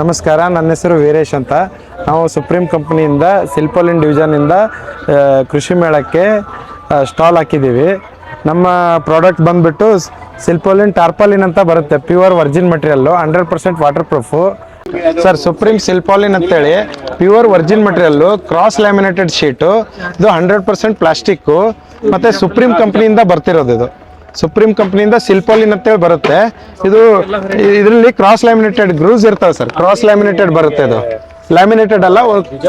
ನಮಸ್ಕಾರ, ನನ್ನ ಹೆಸರು ವೀರೇಶ್ ಅಂತ. ನಾವು ಸುಪ್ರೀಂ ಕಂಪ್ನಿಯಿಂದ ಸಿಲ್ಪೋಲಿನ್ ಡಿವಿಷನಿಂದ ಕೃಷಿ ಮೇಳಕ್ಕೆ ಸ್ಟಾಲ್ ಹಾಕಿದ್ದೀವಿ. ನಮ್ಮ ಪ್ರಾಡಕ್ಟ್ ಬಂದುಬಿಟ್ಟು ಸಿಲ್ಪೋಲಿನ್ ಟಾರ್ಪಾಲಿನ್ ಅಂತ ಬರುತ್ತೆ pure virgin material hundred percent water proof sir Supreme Silpaulin ಅಂತೇಳಿ pure virgin material cross laminated sheet ಇದು ಹಂಡ್ರೆಡ್ ಪರ್ಸೆಂಟ್ ಪ್ಲಾಸ್ಟಿಕ್ಕು ಮತ್ತು ಸುಪ್ರೀಂ ಕಂಪ್ನಿಯಿಂದ ಬರ್ತಿರೋದು ಇದು. ಸುಪ್ರೀಂ ಕಂಪ್ನಿಯಿಂದ ಸಿಲ್ಪಾಲಿನ್ ಅಂತೇಳಿ ಬರುತ್ತೆ. ಇದು ಇದರಲ್ಲಿ ಕ್ರಾಸ್ ಲ್ಯಾಮಿನೇಟೆಡ್ ಗ್ರೂಸ್ ಇರ್ತವೆ ಸರ್ ಕ್ರಾಸ್ ಲ್ಯಾಮಿನೇಟೆಡ್ ಬರುತ್ತೆ ಇದು. ಲ್ಯಾಮಿನೇಟೆಡ್ ಅಲ್ಲ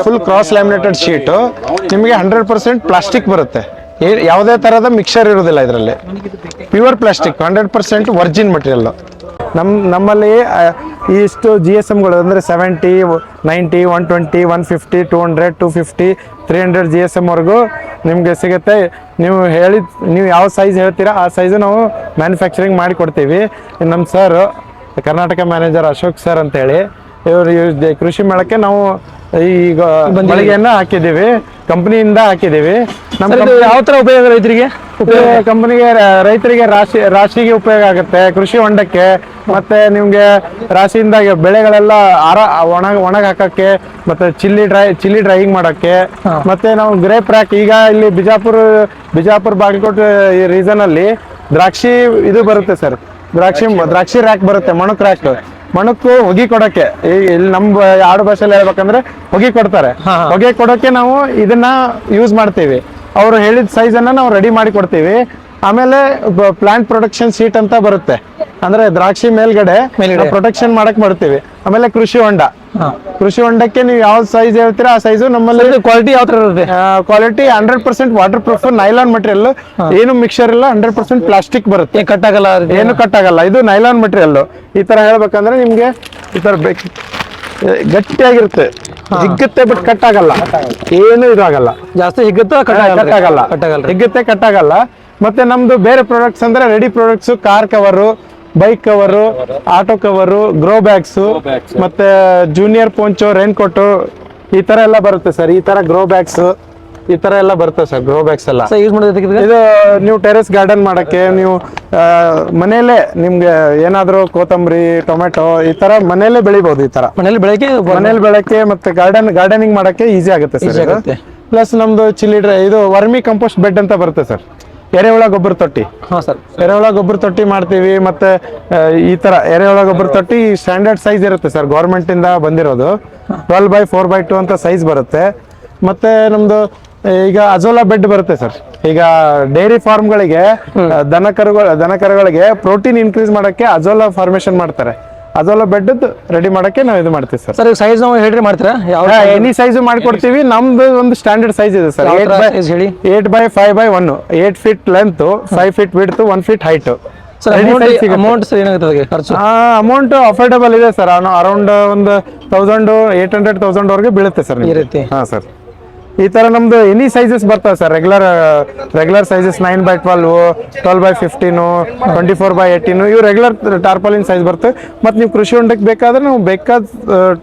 ಫುಲ್ ಕ್ರಾಸ್ ಲ್ಯಾಮಿನೇಟೆಡ್ ಶೀಟು ನಿಮಗೆ ಹಂಡ್ರೆಡ್ ಪರ್ಸೆಂಟ್ ಪ್ಲಾಸ್ಟಿಕ್ ಬರುತ್ತೆ. ಯಾವುದೇ ಥರದ ಮಿಕ್ಸರ್ ಇರೋದಿಲ್ಲ ಇದರಲ್ಲಿ. Pure plastic hundred percent virgin material ನಮ್ಮ ನಮ್ಮಲ್ಲಿ ಇಷ್ಟು ಜಿ ಎಸ್ ಎಮ್ಗಳು ಅಂದರೆ seventy ninety one twenty one fifty two hundred two fifty three hundred G S ಎಮ್ವರೆಗೂ ನಿಮಗೆ ಸಿಗುತ್ತೆ ನೀವು ಹೇಳಿದ ನೀವು ಯಾವ ಸೈಜ್ ಹೇಳ್ತೀರಾ ಆ ಸೈಜು ನಾವು ಮ್ಯಾನುಫ್ಯಾಕ್ಚರಿಂಗ್ ಮಾಡಿ ಕೊಡ್ತೀವಿ. ನಮ್ಮ sir Karnataka manager Ashok sir ಅಂತೇಳಿ ಇವರು ಇವ್ರ ಕೃಷಿ ಮೇಳಕ್ಕೆ ನಾವು ಈಗ ಮಳಿಗೆಯನ್ನು ಹಾಕಿದ್ದೀವಿ ಕಂಪ್ನಿಯಿಂದ ಹಾಕಿದ್ದೀವಿ. ಇದು ಯಾವ ತರ ಉಪಯೋಗ ರೈತರಿಗೆ? ಕಂಪನಿಗೆ ರೈತರಿಗೆ ರಾಶಿ ರಾಶಿಗೆ ಉಪಯೋಗ ಆಗುತ್ತೆ. ಕೃಷಿ ಹೊಂಡಕ್ಕೆ ಮತ್ತೆ ನಿಮ್ಗೆ ರಾಶಿಯಿಂದ ಬೆಳೆಗಳೆಲ್ಲ ಆರ ಒಣ ಒಣಗ ಹಾಕಕ್ಕೆ ಮತ್ತೆ ಚಿಲ್ಲಿ ಡ್ರೈ ಚಿಲ್ಲಿ ಡ್ರೈಯಿಂಗ್ ಮಾಡಕ್ಕೆ ಮತ್ತೆ ನಾವು ಗ್ರೇಪ್ ರ್ಯಾಕ್ ಈಗ ಇಲ್ಲಿ ಬಿಜಾಪುರ ಬಿಜಾಪುರ ಬಾಗಲಕೋಟೆ ಈ ರೀಸನ್ ಅಲ್ಲಿ ದ್ರಾಕ್ಷಿ ಇದು ಬರುತ್ತೆ ಸರ್. ದ್ರಾಕ್ಷಿ ದ್ರಾಕ್ಷಿ ರ್ಯಾಕ್ ಬರುತ್ತೆ ಮಣಕ್ ರ್ಯಾಕ್. ಮಣಕ್ಕು ಹೊಗಿ ಕೊಡಕ್ಕೆ. ಇಲ್ಲಿ ನಮ್ಮ ಆಡು ಭಾಷೆಯಲ್ಲಿ ಹೇಳ್ಬೇಕಂದ್ರೆ ಹೊಗಿ ಕೊಡ್ತಾರೆ. ಹೊಗೆ ಕೊಡಕ್ಕೆ ನಾವು ಇದನ್ನ ಯೂಸ್ ಮಾಡ್ತೀವಿ. ಅವ್ರು ಹೇಳಿದ ಸೈಜ್ ಅನ್ನ ನಾವು ರೆಡಿ ಮಾಡಿ ಕೊಡ್ತೀವಿ. ಆಮೇಲೆ ಪ್ಲಾಂಟ್ ಪ್ರೊಟೆಕ್ಷನ್ ಸೀಟ್ ಅಂತ ಬರುತ್ತೆ. ಅಂದ್ರೆ ದ್ರಾಕ್ಷಿ ಮೇಲ್ಗಡೆ ಪ್ರೊಟೆಕ್ಷನ್ ಮಾಡಕ್ ಮಾಡ್ತೀವಿ. ಆಮೇಲೆ ಕೃಷಿ ಹೊಂಡ. ಕೃಷಿ ಹೊಂಡಕ್ಕೆ ನೀವು ಯಾವ ಸೈಜ್ ಹೇಳ್ತೀರಾ ಆ ಸೈಜು ನಮ್ಮಲ್ಲಿ ಕ್ವಾಲಿಟಿ ಯಾವ ತರ ಇರುತ್ತೆ? Quality hundred percent water proof nylon material ಏನು ಮಿಕ್ಸರ್ ಇಲ್ಲ ಹಂಡ್ರೆಡ್ ಪರ್ಸೆಂಟ್ ಪ್ಲಾಸ್ಟಿಕ್ ಬರುತ್ತೆ. ಕಟ್ ಆಗಲ್ಲ ಏನು ಕಟ್ ಆಗಲ್ಲ ಇದು ನೈಲಾನ್ ಮಟೀರಿಯಲ್ ಈ ತರ ಹೇಳ್ಬೇಕಂದ್ರೆ ನಿಮ್ಗೆ ಈ ತರ ಬೇಕು. ಗಟ್ಟಿಯಾಗಿರುತ್ತೆ. ಹಿಗ್ಗುತ್ತೆ ಬಟ್ ಕಟ್ ಆಗಲ್ಲ. ಏನು ಇದಾಗಲ್ಲ. ಜಾಸ್ತಿ ಹಿಗ್ಗತ್ತ ಕಟ್ ಆಗಲ್ಲ. ಹಿಗ್ಗತ್ತೆ ಆಗಲ್ಲ ಹಿಗ್ಗುತ್ತೆ ಕಟ್ ಆಗಲ್ಲ. ಮತ್ತೆ ನಮ್ದು ಬೇರೆ ಪ್ರಾಡಕ್ಟ್ಸ್ ಅಂದ್ರೆ ready products car cover bike cover auto cover grow bags ಮತ್ತೆ ಜೂನಿಯರ್ ಪೋಂಚೋ ರೈನ್ ಕೋಟು ಈ ತರ ಎಲ್ಲ ಬರುತ್ತೆ ಸರ್ ಈ ತರ ಗ್ರೋ ಬ್ಯಾಗ್ಸ್ ಈ ತರ ಎಲ್ಲ ಬರುತ್ತೆ ಸರ್ ಗ್ರೋ ಬ್ಯಾಗ್ಸ್ ಎಲ್ಲ. ಯೂಸ್ ಮಾಡೋದಕ್ಕೆ ಇದು ನೀವು ಟೆರೆಸ್ ಗಾರ್ಡನ್ ಮಾಡಕ್ಕೆ ನೀವು ಮನೆಯಲ್ಲೇ ನಿಮ್ಗೆ ಏನಾದ್ರು ಕೊತ್ತಂಬರಿ ಟೊಮೆಟೊ ಈ ತರ ಮನೆಯಲ್ಲೇ ಬೆಳಿಬಹುದು ಈ ತರ. ಮನೇಲಿ ಬೆಳಗ್ಗೆ ಮನೇಲಿ ಬೆಳಕ್ಕೆ ಮತ್ತೆ ಗಾರ್ಡನ್ ಗಾರ್ಡನಿಂಗ್ ಮಾಡಕ್ಕೆ ಈಸಿ ಆಗುತ್ತೆ ಸರ್. ಪ್ಲಸ್ ನಮ್ದು ಚಿಲ್ಲಿ ಡ್ರೈ ಇದು ವರ್ಮಿ ಕಂಪೋಸ್ಟ್ ಬೆಡ್ ಅಂತ ಬರುತ್ತೆ ಸರ್. ಎರೆಹುಳ ಗೊಬ್ಬರ ತೊಟ್ಟಿ. ಹಾ ಸರ್. ಎರೆಹುಳ ಗೊಬ್ಬರ ತೊಟ್ಟಿ ಮಾಡ್ತೀವಿ ಮತ್ತೆ ಆ, ಈ ತರ ಎರೆಹುಳ ಗೊಬ್ಬರ ತೊಟ್ಟಿ ಸ್ಟ್ಯಾಂಡರ್ಡ್ ಸೈಜ್ ಇರುತ್ತೆ ಸರ್ ಗೌರ್ಮೆಂಟ್ ಇಂದ ಬಂದಿರೋದು. Twelve by four by two ಅಂತ ಸೈಜ್ ಬರುತ್ತೆ. ಮತ್ತೆ ನಮ್ದು ಈಗ ಅಜೋಲಾ ಬೆಡ್ ಬರುತ್ತೆ ಸರ್. ಈಗ ಡೈರಿ ಫಾರ್ಮ್ಗಳಿಗೆ ದನ ಕರುಗಳು ದನ ಕರುಗಳಿಗೆ ಪ್ರೋಟೀನ್ ಇನ್ಕ್ರೀಸ್ ಮಾಡಕ್ಕೆ ಅಜೋಲಾ ಫಾರ್ಮೇಶನ್ ಮಾಡ್ತಾರೆ. ಅದೆಲ್ಲ ಬೆಡ್ ರೆಡಿ ಮಾಡಕ್ಕೆ ನಾವು ಇದು ಮಾಡ್ತೀವಿ ಸರ್. ಸರ್ ಸೈಜ್ ನಾವು ಹೇಳ್ರಿ ಮಾಡ್ತೀರಾ? ಯಾವ ಎನಿ ಸೈಜ್ ಮಾಡ್ಕೊಡ್ತೀವಿ. ನಮ್ದು ಒಂದು ಸ್ಟ್ಯಾಂಡರ್ಡ್ ಸೈಜ್ ಇದೆ ಸರ್. ಏಟ್ ಬೈ ಹೇಳಿ? Eight by five by one eight feet length five feet width one feet height amount sir ಏನಾಗುತ್ತೆ ಖರ್ಚು? ಅಮೌಂಟ್ ಅಫೋರ್ಡಬಲ್ ಇದೆ ಸರ್. ಅರೌಂಡ್ ಒಂದು ತೌಸಂಡ್ ಏಟ್ ಹಂಡ್ರೆಡ್ ತೌಸಂಡ್ ವರೆಗೆ ಬೀಳುತ್ತೆ ಸರ್ ಈ ರೀತಿ? ಹಾ ಸರ್. ಈ ತರ ನಮ್ದು ಎನಿ ಸೈಜಸ್ ಬರ್ತವೆ sir regular regular sizes nine by twelve twelve by fifteen twenty four by eighteen ಇವು ರೆಗ್ಯುಲರ್ ಟಾರ್ಪಾಲಿನ್ ಸೈಜ್ ಬರ್ತವೆ ಮತ್ತು ನೀವು ಕೃಷಿ ಹೊಂಡಕ್ಕೆ ಬೇಕಾದ್ರೆ ನಾವು ಬೇಕಾದ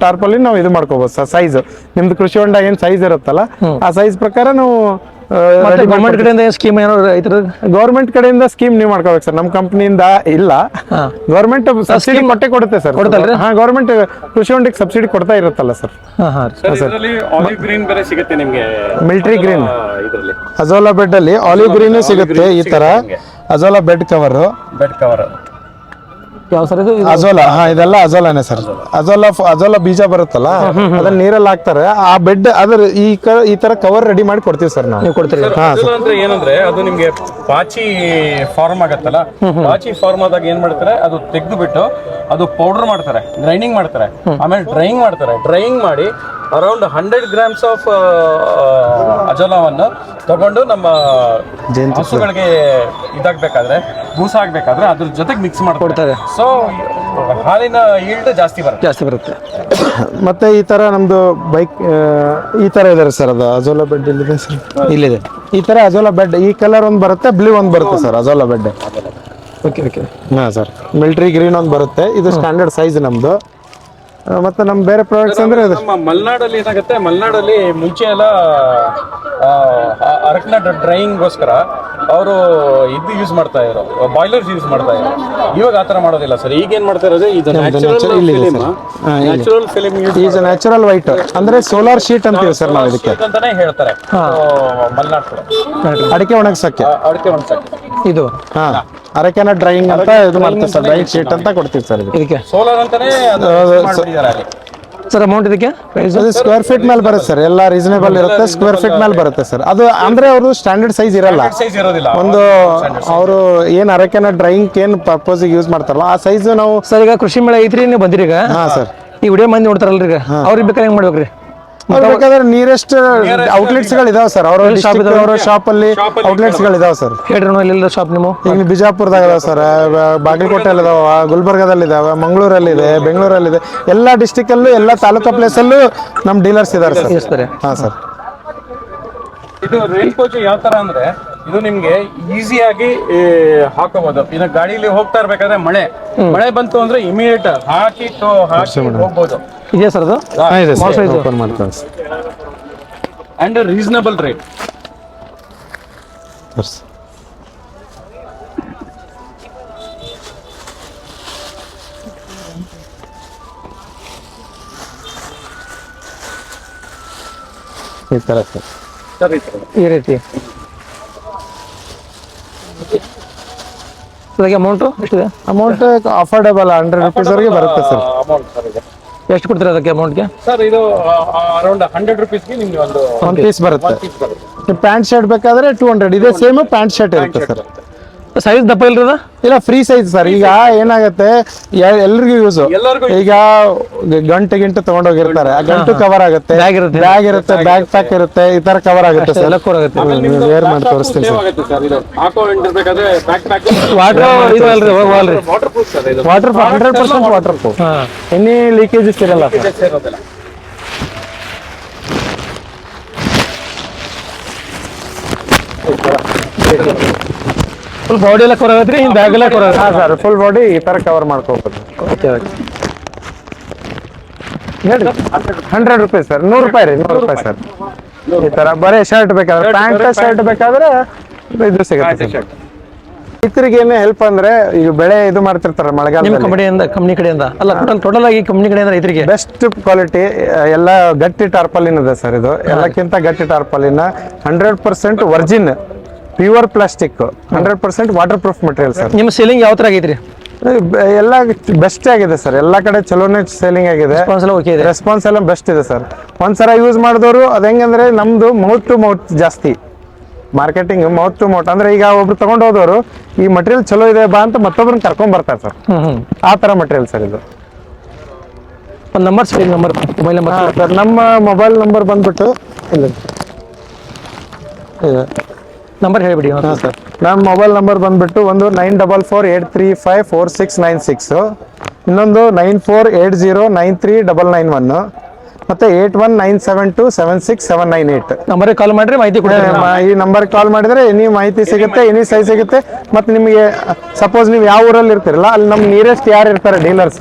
ಟಾರ್ಪಾಲಿನ್ ನಾವು ಇದು ಮಾಡ್ಕೋಬೋದು ಸರ್ ಸೈಜ್ ನಿಮ್ದು ಕೃಷಿ ಹೊಂಡ ಏನು ಸೈಜ್ ಇರುತ್ತಲ್ಲ, ಆ ಸೈಜ್ ಪ್ರಕಾರ ನಾವು ಗೌರ್ಮೆಂಟ್ ಕಡೆಯಿಂದ ಸ್ಕೀಮ್ ಏನೋ ರೈತರ ಗೌರ್ಮೆಂಟ್ ಕಡೆಯಿಂದ ಸ್ಕೀಮ್ ನೀವು ಮಾಡ್ಕೋಬೇಕು ಸರ್. ನಮ್ಮ ಕಂಪ್ನಿಯಿಂದ ಇಲ್ಲ. ಗೌರ್ಮೆಂಟ್ ಸಬ್ಸಿಡಿ ಮೊಟ್ಟೆ ಕೊಡುತ್ತೆ ಸರ್. ಕೊಡುತ್ತಲ್ರಿ? ಹಾ ಗೌರ್ಮೆಂಟ್ ಕೃಷಿ ಹೊಂಡಕ್ಕೆ ಸಬ್ಸಿಡಿ ಕೊಡ್ತಾ ಇರುತ್ತಲ್ಲ ಸರ್. ಹಾ ಹಾ ರೀ. ಆಲಿವ್ ಗ್ರೀನ್ ಬೇರೆ ಸಿಗುತ್ತೆ ನಿಮಗೆ. ಮಿಲ್ಟ್ರಿ ಗ್ರೀನ್ ಇದರಲ್ಲಿ. ಅಜೋಲಾ ಬೆಡ್ ಅಲ್ಲಿ ಆಲಿವ್ ಗ್ರೀನ್ ಸಿಗುತ್ತೆ ಈ ತರ. Azolla bed cover bed cover ಯಾವ ಸರ್ ಇದು ಅಜೋಲಾ ಹಾ ಇದೆಲ್ಲ ಅಜೋಲಾನೆ ಸರ್. ಅಜೋಲಾ. ಫ- ಅಜೋಲಾ ಬೀಜ ಬರುತ್ತಲ್ಲ ಅದನ್ನ ನೀರಲ್ಲಿ ಹಾಕ್ತಾರೆ. ಆ ಬೆಡ್ ಅದ್ರ ಈ ಕ ಈ ತರ ಕವರ್ ರೆಡಿ ಮಾಡಿ ಕೊಡ್ತೀವಿ ಸರ್ ನಾವು. ನೀವು ಕೊಡ್ತೀರಿ. ಹಾ ಅಂದ್ರೆ ಏನಂದ್ರೆ ಅದು ನಿಮ್ಗೆ ಪಾಚಿ ಫಾರ್ಮ್ ಆಗತ್ತಲ್ಲ? ಪಾಚಿ ಫಾರ್ಮ್ ಆದಾಗ ಏನ್ ಮಾಡ್ತಾರೆ ಅದು ತೆಗೆದು ಬಿಟ್ಟು ಅದು ಪೌಡರ್ ಮಾಡ್ತಾರೆ ಗ್ರೈಂಡಿಂಗ್ ಮಾಡ್ತಾರೆ. ಆಮೇಲೆ ಡ್ರೈಯಿಂಗ್ ಮಾಡ್ತಾರೆ. ಡ್ರೈಯಿಂಗ್ ಮಾಡಿ ಅರೌಂಡ್ ಹಂಡ್ರೆಡ್ ಗ್ರಾಮ್ಸ್ ಆಫ್ ಅಜೋಲಾವನ್ನು ತಗೊಂಡು ನಮ್ಮ ಹಸುಗಳಿಗೆ ಇದಾಗಬೇಕಾದ್ರೆ ಬೂಸ ಆಗಬೇಕಾದ್ರೆ ಅದ್ರ ಜೊತೆಗೆ ಮಿಕ್ಸ್ ಮಾಡಿಕೊಡ್ತಾರೆ ಸೊ ಹಾಲಿನ ಈಲ್ಡ್ ಜಾಸ್ತಿ ಬರುತ್ತೆ. ಜಾಸ್ತಿ ಬರುತ್ತೆ. ಮತ್ತೆ ಈ ತರ ನಮ್ದು ಬೈಕ್ ಈ ತರ ಇದೆ ಸರ್ ಅದು ಅಜೋಲಾ ಬೆಡ್ ಇಲ್ಲಿದೆ ಸರ್? ಇಲ್ಲಿದೆ. ಈ ತರ ಅಜೋಲಾ ಬೆಡ್ ಈ ಕಲರ್ ಒಂದು ಬರುತ್ತೆ ಬ್ಲೂ ಒಂದು ಬರುತ್ತೆ sir azolla bed okay okay ಹಾಂ ಸರ್. ಮಿಲ್ಟ್ರಿ ಗ್ರೀನ್ ಒಂದು ಬರುತ್ತೆ ಇದು ಸ್ಟ್ಯಾಂಡರ್ಡ್ ಸೈಜ್ ನಮ್ದು. ಮತ್ತೆ ನಮ್ಮ ಬೇರೆ ಪ್ರಾಡಕ್ಟ್ಸ್ ಅಂದ್ರೆ ಅದು ನಮ್ಮ ಮಲೆನಾಡಲ್ಲಿ ಏನಾಗುತ್ತೆ? ಮಲ್ನಾಡಲ್ಲಿ ಮುಂಚೆ ಎಲ್ಲ ಅರಕನ ಡ್ರೈಯಿಂಗ್ಗೋಸ್ಕರ ಅವರು ಇದು ಯೂಸ್ ಮಾಡ್ತಾ ಇದ್ರು. ಬಾಯ್ಲರ್ಸ್ ಯೂಸ್ ಮಾಡ್ತಾ ಇದ್ರು. ಇವಾಗ ಆತರ ಮಾಡೋದಿಲ್ಲ ಸರ್. ಈಗ ಏನ್ ಮಾಡ್ತಾ ಇರೋದು? ಇದು natural film is natural white ಅಂದ್ರೆ ಸೋಲಾರ್ ಶೀಟ್ ಅಂತೀವಿ ಸರ್ ನಾವು ಇದಕ್ಕೆ. ಅಂತಾನೆ ಹೇಳ್ತಾರೆ. ಮಲ್ನಾಡ್ ಕಡೆ. ಅಡಿಕೆ ಒಣಗಿಸಕ್ಕೆ. ಅಡಿಕೆ ಒಣಗಿಸಕ್ಕೆ. ಇದು. ಹಾ. ಅರಕೆನ ಡ್ರೈಯಿಂಗ್ ಅಂತ ಇದು ಮಾಡ್ತೀವಿ ಸರ್. ಡ್ರೈಯಿಂಗ್ ಶೀಟ್ ಅಂತ ಕೊಡ್ತೀವಿ ಸರ್ ಇದಕ್ಕೆ. ಸೋಲಾರ್ ಅಂತಾನೆ ಅಲ್ಲಿ. ಸರ್ ಅಮೌಂಟ್ ಇದಕ್ಕೆ? ಪ್ರೈಸ್ ಅದು ಸ್ಕ್ವೇರ್ ಫೀಟ್ ಮೇಲೆ ಬರುತ್ತೆ ಸರ್ ಎಲ್ಲ ರೀಸನೇಬಲ್ ಇರುತ್ತೆ ಸ್ಕ್ವೇರ್ ಫೀಟ್ ಮೇಲೆ ಬರುತ್ತೆ ಸರ್ ಅದು ಅಂದ್ರೆ ಅವರು ಸ್ಟ್ಯಾಂಡರ್ಡ್ ಸೈಜ್ ಇರಲ್ಲ. ಸೈಜ್ ಇರೋದಿಲ್ಲ. ಒಂದು ಅವರು ಏನ್ ಅರಕೆನ ಡ್ರೈಯಿಂಗ್ ಏನ್ ಪರ್ಪಸ್ ಯೂಸ್ ಮಾಡ್ತಾರಲ್ಲ ಆ ಸೈಜ್ ನಾವು ಸರ್ ಈಗ ಕೃಷಿ ಮೇಳ ಐತ್ರಿ ನೀವು ಬಂದಿರಿ ಈಗ? ಹಾ ಸರ್ ಈ ವಿಡಿಯೋ ಮಂದಿ ನೋಡ್ತಾರಲ್ರಿ ಈಗ? ಅವ್ರಿಗೆ ಬೇಕಾದ್ರೆ ಹೆಂಗ್ ಮಾಡ್ಬೇಕ್ರಿ? ಬೇಕಾದ್ರೆ ನಿಯರೆಸ್ಟ್ ಔಟ್ಲೆಟ್ಸ್ಗಳು ಇದಾವೆ ಸರ್ ಅವರ ಅವರ ಶಾಪ್ ಅಲ್ಲಿ ಔಟ್ಲೆಟ್ಸ್ಗಳು ಇದಾವೆ ಸರ್ ಹೇಳ್ರಿ ನೋಡಿ ಎಲ್ಲ ಶಾಪ್ ನಿಮ್ಮ? ಈಗ ಬಿಜಾಪುರದಾಗ ಇದಾವೆ ಸರ್ ಬಾಗಲಕೋಟೆಯಲ್ಲಿ ಇದಾವ ಗುಲ್ಬರ್ಗದಲ್ಲಿ ಇದಾವೆ ಮಂಗಳೂರಲ್ಲಿ ಇದೆ ಬೆಂಗಳೂರಲ್ಲಿ ಇದೆ. ಎಲ್ಲಾ ಡಿಸ್ಟಿಕ್ ಅಲ್ಲೂ ಎಲ್ಲ ತಾಲೂಕಾ ಪ್ಲೇಸ್ ಅಲ್ಲೂ ನಮ್ ಡೀಲರ್ಸ್ ಇದಾರೆ ಸರ್ ಹಾ ಸರ್ ಇದು ರೈಲ್ ಕೋಚ್ ಯಾವ ತರ ಅಂದ್ರೆ ಇದು ನಿಮ್ಗೆ ಈಸಿಯಾಗಿ ಹಾಕಬಹುದು ಇನ್ನು ಗಾಡಿಲಿ ಹೋಗ್ತಾ ಇರ್ಬೇಕಾದ್ರೆ ಮಳೆ. ಮಳೆ ಬಂತು ಅಂದ್ರೆ ಇಮಿಡಿಯೇಟ್ ಹಾಕಿ ತೊ- ಹಾಕಿ ಹೋಗ್ಬೋದು. ಇದೆಯಾ ಸರ್ ಅದು? ಹಾ, ಇದೆ Small ಸರ್. size. ಓಪನ್ ಮಾಡ್ತಾರೆ sir. And reasonable rate Yes. ಈ ತರ ಸರ್. ಸರಿ ಈ ರೀತಿ. ಅದಕ್ಕೆ ಅಮೌಂಟು ಎಷ್ಟಿದೆ? ಅಮೌಂಟ್ ಅಫೋರ್ಡಬಲ್ ಹಂಡ್ರೆಡ್ ರುಪೀಸ್ ವರೆಗೆ ಬರುತ್ತೆ ಸರ್. ಅಮೌಂಟ್ ಸರ್ ಇದೆ. ಎಷ್ಟು ಕೊಡ್ತೀರಾ ಅದಕ್ಕೆ ಅಮೌಂಟ್ಗೆ? ಸರ್ ಇದು ಅರೌಂಡ್ ಹಂಡ್ರೆಡ್ ರುಪೀಸ್ಗೆ ನಿಮ್ಗೆ ಒಂದು ಬರುತ್ತೆ. ಪೀಸ್ ಬರುತ್ತೆ ಪ್ಯಾಂಟ್ ಶರ್ಟ್ ಬೇಕಾದ್ರೆ ಟೂ ಹಂಡ್ರೆಡ್ ಇದೆ ಸೇಮ್ ಪ್ಯಾಂಟ್ ಶರ್ಟ್ ಇರುತ್ತೆ ಸರ್. ಸೈಜ್ ದಪ್ಪ ಇಲ್ರಿ ಅದು? ಇಲ್ಲ ಫ್ರೀ ಸೈಜ್ ಸರ್ ಈಗ ಏನಾಗುತ್ತೆ ಎಲ್ರಿಗೂ ಯೂಸ್ ಎಲ್ಲರಿಗೂ ಈಗ ಗಂಟೆ ಗಿಂಟು ತಗೊಂಡೋಗಿರ್ತಾರೆ ಆ ಗಂಟು ಕವರ್ ಆಗುತ್ತೆ. ಬ್ಯಾಗ್ ಇರುತ್ತೆ. ಬ್ಯಾಗ್ ಪ್ಯಾಕ್ ಇರುತ್ತೆ. ಈ ತರ ಕವರ್ ಆಗುತ್ತೆ ಸರ್ ಎಲ್ಲ ಕೂರ್ ಆಗುತ್ತೆ. ವೇರ್ ಮಾಡಿ ತೋರಿಸ್ತೀನಿ ಸರ್ ವಾಟರ್ ಇದು ಅಲ್ರಿ ವಾಟರ್ ಪ್ರೂಫ್ ಸರ್ ಇದು. Water hundred percent waterproof any leakages ಇರಲ್ಲ ಸರ್ ಸೇರೋದಿಲ್ಲ ಫುಲ್ ಬಾಡಿ ಎಲ್ಲ ಕೂರ್ ಹಿಂದೆ ಆಗಲೇ ಬ್ಯಾಗ್ ಎಲ್ಲ ಕೂರ್ ಹಾ ಸರ್ ಫುಲ್ ಬಾಡಿ ಈ ಥರ ಕವರ್ ಮಾಡ್ಕೋಬೋದು. ಓಕೆ ಓಕೆ ಹೇಳಿ ಹಂಡ್ರೆಡ್ ರುಪೀಸ್ ಸರ್ ನೂರು ರೂಪಾಯಿ ರೀ ನೂರು ರೂಪಾಯಿ ಸರ್ ಈ ತರ ಬರೀ ಶರ್ಟ್ ಬೇಕಾದ್ರೆ ಪ್ಯಾಂಟ್ ಶರ್ಟ್ ಬೇಕಾದ್ರೆ ಇದು ಸಿಗುತ್ತೆ ಸರ್ ರೈತರಿಗೆ ಏನೇ ಹೆಲ್ಪ್ ಅಂದ್ರೆ ಈಗ ಬೆಳೆ ಇದು ಮಾಡ್ತಿರ್ತಾರೆ ನಿಮ್ಮ ಮಳೆಗಾಲದಲ್ಲಿ ಕಂಪನಿಯಿಂದ ಕಂಪ್ನಿ ಕಡೆಯಿಂದ? ಅಲ್ಲ ಟೋಟಲ್ ಟೋಟಲ್ ಆಗಿ ಕಂಪ್ನಿ ಕಡೆಯಿಂದ ರೈತರಿಗೆ ಬೆಸ್ಟ್ ಕ್ವಾಲಿಟಿ ಎಲ್ಲ ಗಟ್ಟಿ ಟಾರ್ಪಲಿನ್ ಇದೆ ಸರ್ ಇದು. ಎಲ್ಲಕ್ಕಿಂತ ಗಟ್ಟಿ ಟಾರ್ಪಲಿನ hundred percent virgin pure plastic hundred percent water proof material sir ನಿಮ್ಮ ಸೇಲಿಂಗ್ ಯಾವ ತರ ಆಗೈತ್ರಿ? ಎಲ್ಲ ಬೆಸ್ಟ್ ಆಗಿದೆ ಸರ್ ಎಲ್ಲ ಕಡೆ ಚಲೋನೇ ಸೇಲಿಂಗ್ ಆಗಿದೆ. ಒಂದ್ಸಲ ಓಕೆ ಇದೆ? ರೆಸ್ಪಾನ್ಸ್ ಎಲ್ಲ ಬೆಸ್ಟ್ ಇದೆ ಸರ್ ಒಂದ್ಸಲ ಯೂಸ್ ಮಾಡಿದವರು ಅದು ಹೆಂಗಂದ್ರೆ ನಮ್ದು ಮೌತ್ ಟು ಮೌತ್ ಜಾಸ್ತಿ. ಮಾರ್ಕೆಟಿಂಗ್ ಮೌತ್ ಟು ಮೌತ್ ಅಂದ್ರೆ ಈಗ ಒಬ್ರು ತಗೊಂಡು ಹೋದವರು ಈ ಮಟೀರಿಯಲ್ ಚಲೋ ಇದೆ ಬಾ ಅಂತ ಮತ್ತೊಬ್ರನ್ನ ಕರ್ಕೊಂಡ್ ಬರ್ತಾರೆ ಸರ್ ಆ ತರ ಮಟೀರಿಯಲ್ ಸರ್ ಇದು. ಒಂದು number number mobile number sir ನಮ್ಮ ಮೊಬೈಲ್ ನಂಬರ್ ಬಂದ್ಬಿಟ್ಟು ಇಲ್ಲ. ನಂಬರ್ ಹೇಳಿಬಿಡಿ ನನ್ನ ಸರ್. ನಮ್ಮ ಮೊಬೈಲ್ ನಂಬರ್ ಬಂದ್ಬಿಟ್ಟು ಒಂದು nine double four eight three five four six nine six. ಇನ್ನೊಂದು nine four eight zero nine three double nine one. ಮತ್ತೆ eight one nine seven two seven six seven nine eight number call ಮಾಡಿದ್ರೆ ಮಾಹಿತಿ ಕೊಡಿ ಈ number call ಮಾಡಿದ್ರೆ any ಮಾಹಿತಿ ಸಿಗುತ್ತೆ any size ಸಿಗುತ್ತೆ ಮತ್ತೆ ನಿಮಗೆ ಸಪೋಸ್ ನೀವು ಯಾವ ಊರಲ್ಲಿ ಇರ್ತೀರಲ್ಲ ಅಲ್ಲಿ ನಮ್ಮ ನಿಯರೆಸ್ಟ್ ಯಾರು ಇರ್ತಾರೆ ಡೀಲರ್ಸ್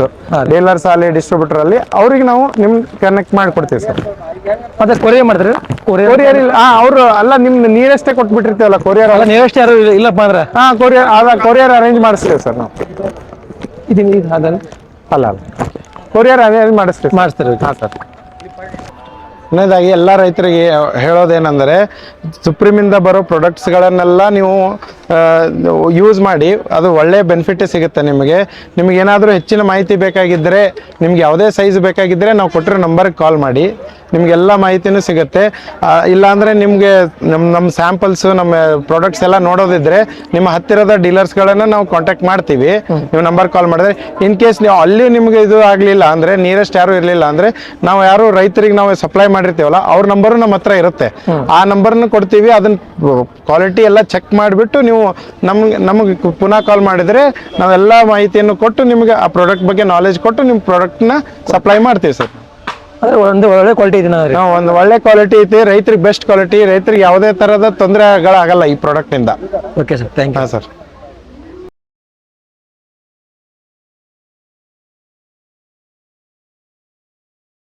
ಡೀಲರ್ಸ್ ಅಲ್ಲಿ ಡಿಸ್ಟ್ರಿಬ್ಯೂಟರ್ ಅಲ್ಲಿ ಅವ್ರಿಗೆ ನಾವು ನಿಮ್ ಕನೆಕ್ಟ್ ಮಾಡ್ಕೊಡ್ತೀವಿ ಸರ್. ಮತ್ತೆ ಕೊರಿಯರ್ ಮಾಡಿದ್ರೆ ಕೊರಿಯರ್ ಇಲ್ಲ ಅವರು ಅಲ್ಲ ನಿಮ್ ನಿಯರೆಸ್ಟೇ ಕೊಟ್ಬಿಟ್ಟಿರ್ತೀವಲ್ಲ ಕೊರಿಯರ್ ಅಲ್ಲ ನಿಯರೆಸ್ಟ್ ಯಾರು ಇಲ್ಲ- ಇಲ್ಲಪ್ಪ ಅಂದ್ರೆ? ಹಾ ಕೊರಿಯರ್ ಅದ ಕೊರಿಯರ್ ಅರೇಂಜ್ ಮಾಡಿಸ್ತೀವಿ ಸರ್ ನಾವು. ಇದು ಇದು ಅದನ್ನ? ಅಲ್ಲ ಅಲ್ಲ. ಕೊರಿಯರ್ ಅರೇಂಜ್ ಮಾಡಿಸ್ತೀವಿ ಮಾಡಿಸ್ತೀರಿ? ಹಾಂ ಸರ್. ಕೊನೆಯದಾಗಿ ಎಲ್ಲ ರೈತರಿಗೆ ಹೇಳೋದೇನೆಂದರೆ ಸುಪ್ರೀಮಿಂದ ಬರೋ ಪ್ರಾಡಕ್ಟ್ಸ್ಗಳನ್ನೆಲ್ಲ ನೀವು ಯೂಸ್ ಮಾಡಿ ಅದು ಒಳ್ಳೆ ಬೆನಿಫಿಟ್ ಸಿಗುತ್ತೆ ನಿಮಗೆ. ನಿಮ್ಗೆ ಏನಾದರೂ ಹೆಚ್ಚಿನ ಮಾಹಿತಿ ಬೇಕಾಗಿದ್ದರೆ ನಿಮ್ಗೆ ಯಾವುದೇ ಸೈಜ್ ಬೇಕಾಗಿದ್ದರೆ ನಾವು ಕೊಟ್ಟಿರೋ ನಂಬರ್ಗೆ ಕಾಲ್ ಮಾಡಿ. ನಿಮಗೆಲ್ಲ ಮಾಹಿತಿನೂ ಸಿಗುತ್ತೆ. ಇಲ್ಲಾಂದರೆ ನಿಮಗೆ ನಮ್ಮ ನಮ್ಮ ಸ್ಯಾಂಪಲ್ಸು ನಮ್ಮ ಪ್ರಾಡಕ್ಟ್ಸ್ ಎಲ್ಲ ನೋಡೋದಿದ್ರೆ ನಿಮ್ಮ ಹತ್ತಿರದ ಡೀಲರ್ಸ್ಗಳನ್ನು ನಾವು ಕಾಂಟ್ಯಾಕ್ಟ್ ಮಾಡ್ತೀವಿ. ನೀವು ನಂಬರ್ ಕಾಲ್ ಮಾಡಿದ್ರೆ ಇನ್ ಕೇಸ್ ನೀವು ಅಲ್ಲಿ ನಿಮಗೆ ಇದು ಆಗಲಿಲ್ಲ ಅಂದರೆ ನಿಯರೆಸ್ಟ್ ಯಾರು ಇರಲಿಲ್ಲ ಅಂದರೆ, ನಾವು ಯಾರು ರೈತರಿಗೆ ನಾವು ಸಪ್ಲೈ ಮಾಡಿರ್ತೀವಲ್ಲ, ಅವ್ರ ನಂಬರು ನಮ್ಮ ಹತ್ರ ಇರುತ್ತೆ. ಆ ನಂಬರ್ನ ಕೊಡ್ತೀವಿ ಅದನ್ನ ಕ್ವಾಲಿಟಿ ಎಲ್ಲ ಚೆಕ್ ಮಾಡಿಬಿಟ್ಟು ನೀವು ನಮ್ಗೆ ನಮಗೆ ಪುನಃ ಕಾಲ್ ಮಾಡಿದರೆ ನಾವೆಲ್ಲ ಮಾಹಿತಿಯನ್ನು ಕೊಟ್ಟು ನಿಮಗೆ ಆ ಪ್ರಾಡಕ್ಟ್ ಬಗ್ಗೆ ನಾಲೆಜ್ ಕೊಟ್ಟು ನಿಮ್ಮ ಪ್ರಾಡಕ್ಟ್ನ ಸಪ್ಲೈ ಮಾಡ್ತೀವಿ ಸರ್ ಒಂದು ಒಳ್ಳೆ ಕ್ವಾಲಿಟಿ ಇದೆ ನಾವು ಒಂದು ಒಳ್ಳೆ ಕ್ವಾಲಿಟಿ ಐತಿ ರೈತರಿಗೆ ಬೆಸ್ಟ್ ಕ್ವಾಲಿಟಿ ರೈತರಿಗೆ ಯಾವುದೇ ತರಹದ ತೊಂದರೆಗಳಾಗಲ್ಲ ಈ product ಪ್ರಾಡಕ್ಟಿಂದ okay sir thank you sir